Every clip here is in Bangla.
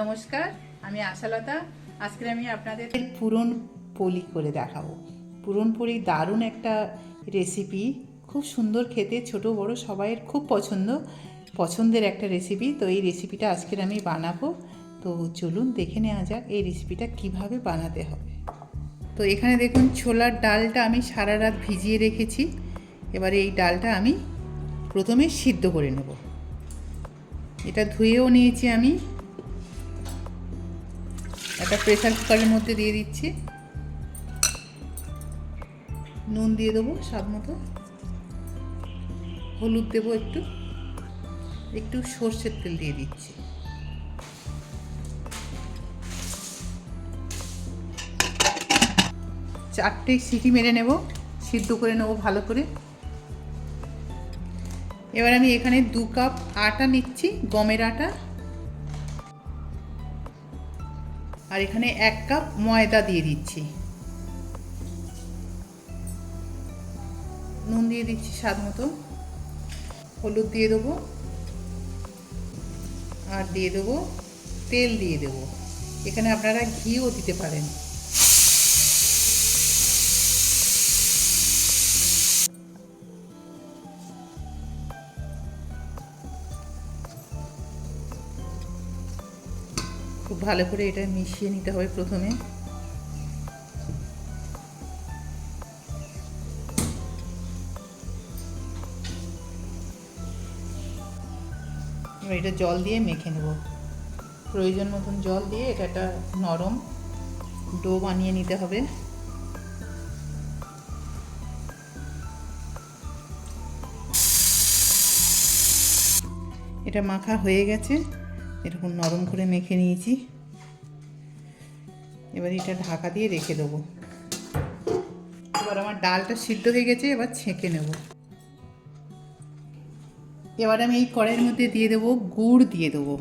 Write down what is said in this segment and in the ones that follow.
নমস্কার, আমি আশালতা। আজকে আমি আপনাদের পুরন পলি করে দেখাবো। পুরন পলি দারুণ একটা রেসিপি খুব সুন্দর খেতে, ছোট, বড়, সবাইয়ের খুব পছন্দ, পছন্দের একটা রেসিপি তো এই রেসিপিটা আজকের আমি বানাবো। তো চলুন দেখে নেওয়া যাক এই রেসিপিটা কীভাবে বানাতে হবে। তো এখানে দেখুন, ছোলার ডালটা আমি সারা রাত ভিজিয়ে রেখেছি। এবারে এই ডালটা আমি প্রথমে সিদ্ধ করে নেব। এটা ধুয়েও নিয়েছি আমি। একটা প্রেসার কুকারের মধ্যে দিয়ে দিচ্ছি। নুন দিয়ে দেবো স্বাদ মতো। হলুদ দেবো একটু। একটু সর্ষের তেল দিয়ে দিচ্ছি। চারটে সিটি মেরে নেব, সিদ্ধ করে নেব ভালো করে। এবার আমি এখানে দু কাপ আটা নিচ্ছি, গমের আটা। আর এখানে এক কাপ ময়দা দিয়ে দিচ্ছি। নুন দিয়ে দিচ্ছি স্বাদ মতো হলুদ দিয়ে দেবো। আর দিয়ে দেবো তেল দিয়ে দেবো। এখানে আপনারা ঘিও দিতে পারেন। খুব ভালো করে এটা মিশিয়ে নিতে হবে প্রথমে। এটা জল দিয়ে মেখে নেব। প্রয়োজন মতন জল দিয়ে এটা একটা নরম ডো বানিয়ে নিতে হবে। এটা মাখা হয়ে গেছে। এরকম নরম করে মেখে নিয়েছি। এবার এটা ঢাকা দিয়ে রেখে দেবো। এবার আমার ডালটা সিদ্ধ হয়ে গেছে, এবার ছেঁকে নেব। এবার আমি এই কড়াইয়ের মধ্যে দিয়ে দেবো, গুড় দিয়ে দেবো।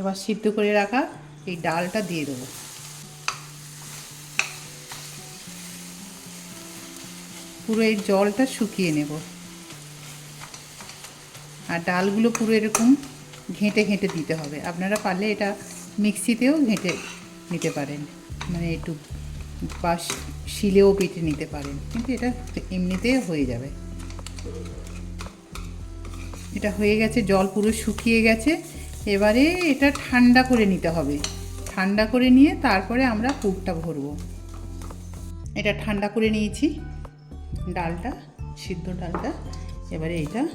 এবার সিদ্ধ করে রাখা এই ডালটা দিয়ে দেবো। পুরো এই জলটা শুকিয়ে নেব। আর ডালগুলো পুরো এরকম ঘেঁটে ঘেঁটে দিতে হবে। আপনারা পারলে এটা মিক্সিতেও ঘেঁটে নিতে পারেন। মানে একটু বা শিলেও বেটে নিতে পারেন। কিন্তু এটা এমনিতে হয়ে যাবে। এটা হয়ে গেছে, জল পুরো শুকিয়ে গেছে। এবারে এটা ঠান্ডা করে নিতে হবে। ঠান্ডা করে নিয়ে তারপরে আমরা পুরটা ভরবো। এটা ঠান্ডা করে নিয়েছি। ডালটা, সিদ্ধ ডালটা। এবারে এটা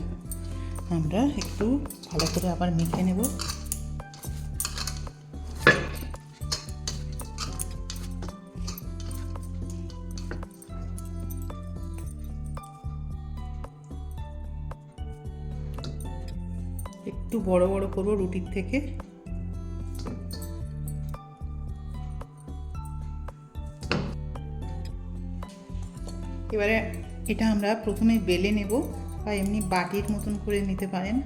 আমরা একটু ভালো করে আবার মেখে নেব। একটু বড় বড় করব রুটির থেকে। এবারে এটা আমরা প্রথমে বেলে নেব বা এমনি বাটির মতন করে নিতে পারেন।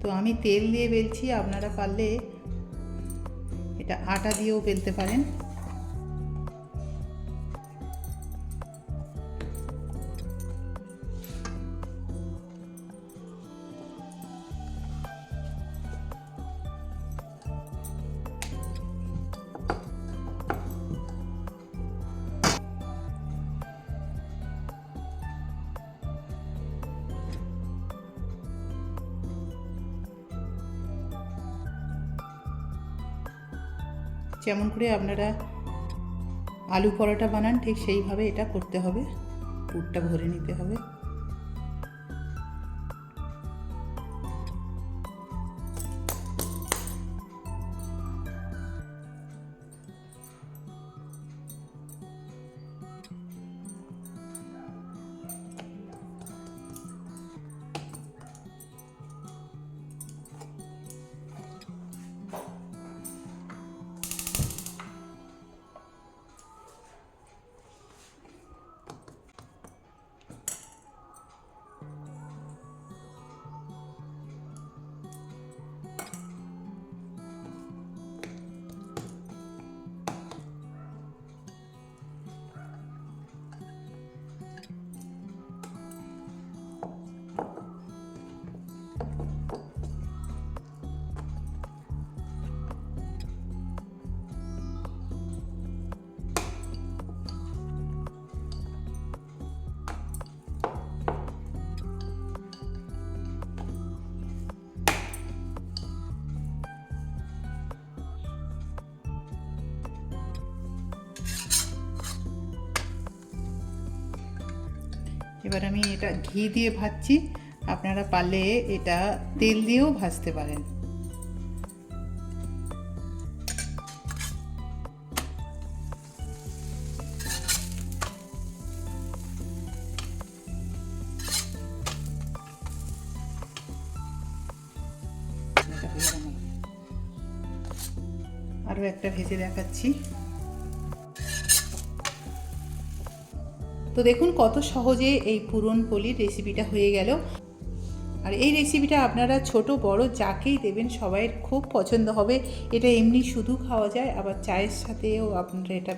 তো আমি তেল দিয়ে বেলছি, আপনারা পারলে এটা আটা দিয়েও বেলতে পারেন। যেমন করে আপনারা আলু পরোটা বানান, ঠিক সেইভাবে এটা করতে হবে। পুরটা ভরে নিতে হবে। এবার আমি এটা ঘি দিয়ে ভাজছি আপনারা পারলে এটা তেল দিয়েও ভাজতে পারেন। আরও একটা ভেজে দেখাচ্ছি তো দেখুন কত সহজে এই পুরন পলির রেসিপিটা হয়ে গেল। আর এই রেসিপিটা আপনারা ছোট, বড়, যাকেই দেবেন, সবাইয়ের খুব পছন্দ হবে। এটা এমনি শুধু খাওয়া যায়, আবার চায়ের সাথেও আপনারা এটা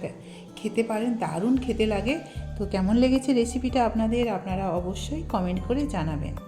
খেতে পারেন, দারুণ খেতে লাগে। তো কেমন লেগেছে রেসিপিটা আপনাদের? আপনারা অবশ্যই কমেন্ট করে জানাবেন।